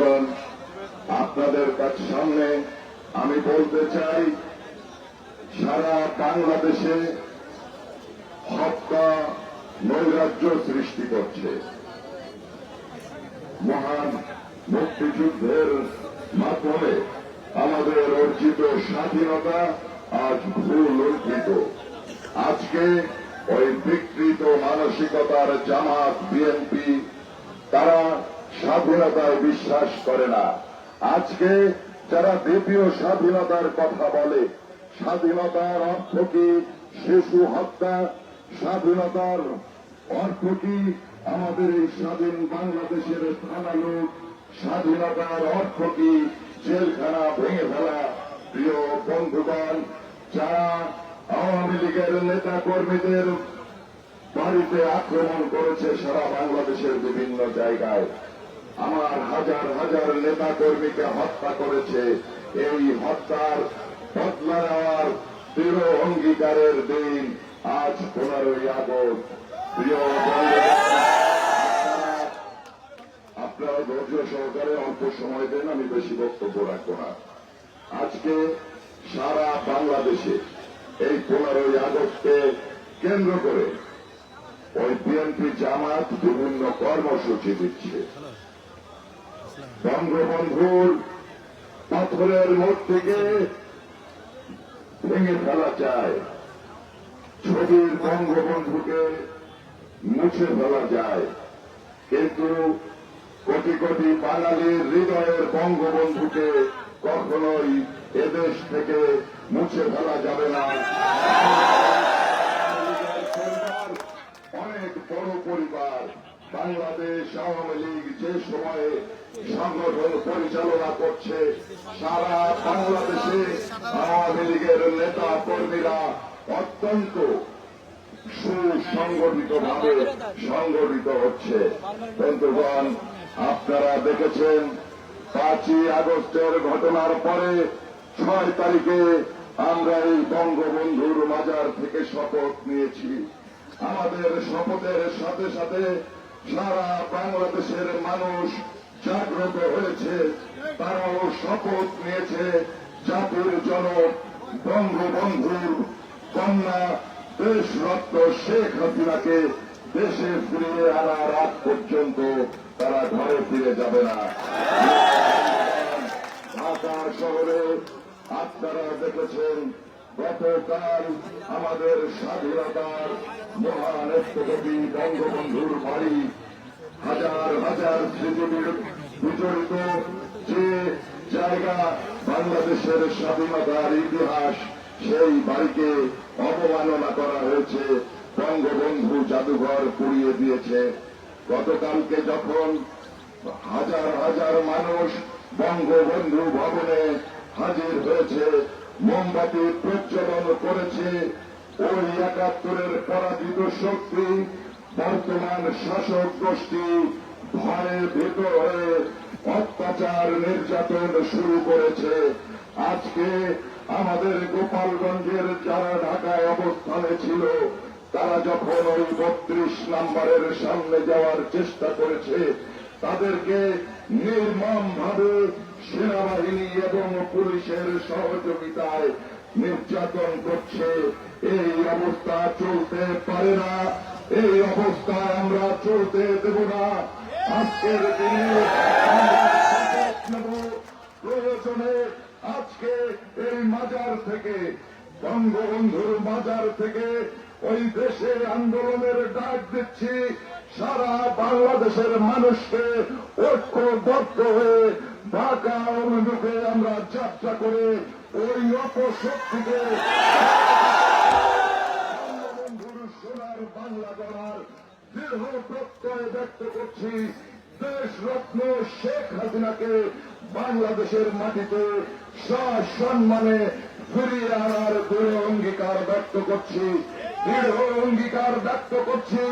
বন্ধুগণ, আপনাদের কাছে সামনে আমি বলতে চাই, সারা বাংলাদেশে হত্যা, নৈরাজ্য সৃষ্টি করছে। মহান মুক্তিযুদ্ধের মাধ্যমে আমাদের অর্জিত স্বাধীনতা আজ ভুল অর্জিত। আজকে ওই বিকৃত মানসিকতার জামাত, বিএনপি, তারা স্বাধীনতায় বিশ্বাস করে না। আজকে যারা দ্বিতীয় স্বাধীনতার কথা বলে, স্বাধীনতার অর্থ কি শিশু হত্যা? স্বাধীনতার অর্থ কি আমাদের এই স্বাধীন বাংলাদেশের থানা লোক? স্বাধীনতার অর্থ কি জেলখানা ভেঙে ফেলা? প্রিয় বন্ধুগণ, যারা আওয়ামী লীগের নেতা কর্মীদের বাড়িতে আক্রমণ করেছে সারা বাংলাদেশের বিভিন্ন জায়গায় আমার হাজার হাজার নেতা কর্মীকে হত্যা করেছে। এই হত্যার বদলা নেওয়ার দৃঢ় অঙ্গীকারের দিন আজ পনেরোই আগস্ট। প্রিয় আপনারা ধৈর্য সহকারে অল্প সময় দেন, আমি বেশি বক্তব্য রাখব না। আজকে সারা বাংলাদেশে এই পনেরোই আগস্টকে কেন্দ্র করে ওই বিএনপি জামাত বিভিন্ন কর্মসূচি দিচ্ছে। বঙ্গবন্ধুর পাথরের মূর্তিকে ভেঙে ফেলা চায় ছবির বঙ্গবন্ধুকে মুছে ফেলা যায়। কিন্তু কোটি কোটি বাঙালির হৃদয়ের বঙ্গবন্ধুকে কখনোই এদেশ থেকে মুছে ফেলা যাবে না। অনেক বড় পরিবার বাংলাদেশ আওয়ামী লীগ যে সময়ে সংগঠন পরিচালনা করছে, সারা বাংলাদেশে আওয়ামী লীগের নেতা কর্মীরা অত্যন্ত সুসংগঠিত ভাবে সংগঠিত হচ্ছে। বন্ধুগণ, আপনারা দেখেছেন, পাঁচই আগস্টের ঘটনার পরে ছয় তারিখে আমরা এই বঙ্গবন্ধুর মাজার থেকে শপথ নিয়েছি। আমাদের শপথের সাথে সাথে সারা বাংলাদেশের মানুষ জাগ্রত হয়েছে, তারাও শপথ নিয়েছে জাতির জনক বঙ্গবন্ধুর কন্যা দেশরত্ন শেখ হাসিনাকে দেশে ফিরিয়ে আনার আগ পর্যন্ত তারা ঘরে ফিরে যাবে না। ঢাকা শহরে আপনারা দেখেছেন গতকাল আমাদের স্বাধীনতার মহান স্থপতি বঙ্গবন্ধুর বাড়ি হাজার হাজার স্মৃতি বিজড়িত যে জায়গা বাংলাদেশের স্বাধীনতার ইতিহাস, সেই বাড়িকে অবমাননা করা হয়েছে, বঙ্গবন্ধু জাদুঘর পুড়িয়ে দিয়েছে। গতকালকে যখন হাজার হাজার মানুষ বঙ্গবন্ধু ভবনে হাজির হয়েছে মোমবাতি প্রজ্বলন করেছে ওই একাত্তরের পরাজিত শক্তি। বর্তমান শাসক গোষ্ঠী ভয়ে ভীত হয়ে অত্যাচার নির্যাতন শুরু করেছে। আজকে আমাদের গোপালগঞ্জের যারা ঢাকায় অবস্থানে ছিল, তারা যখন ওই বত্রিশ নাম্বারের সামনে যাওয়ার চেষ্টা করেছে, তাদেরকে নির্মম ভাবে সেনাবাহিনী এবং পুলিশের সহযোগিতায় নির্যাতন করছে এই অবস্থা চলতে পারে না এই অবস্থায় আমরা চলতে দেব না আজকের দিনে প্রয়োজনে আজকে এই মাজার থেকে বঙ্গবন্ধুর মাজার থেকে ওই দেশে আন্দোলনের ডাক দিচ্ছি সারা বাংলাদেশের মানুষকে ঐক্যবদ্ধ হয়ে ঢাকা অভিমুখে আমরা যাত্রা করে ওই অপশক্তিকে বঙ্গবন্ধুর সোনার বাংলা গড়ার দৃঢ় প্রত্যয় ব্যক্ত করছি। দেশ রত্ন শেখ হাসিনাকে বাংলাদেশের মাটিতে সসম্মানে ফিরিয়ে আনার দৃঢ় অঙ্গীকার ব্যক্ত করছি। দৃঢ় অঙ্গীকার ব্যক্ত করছি।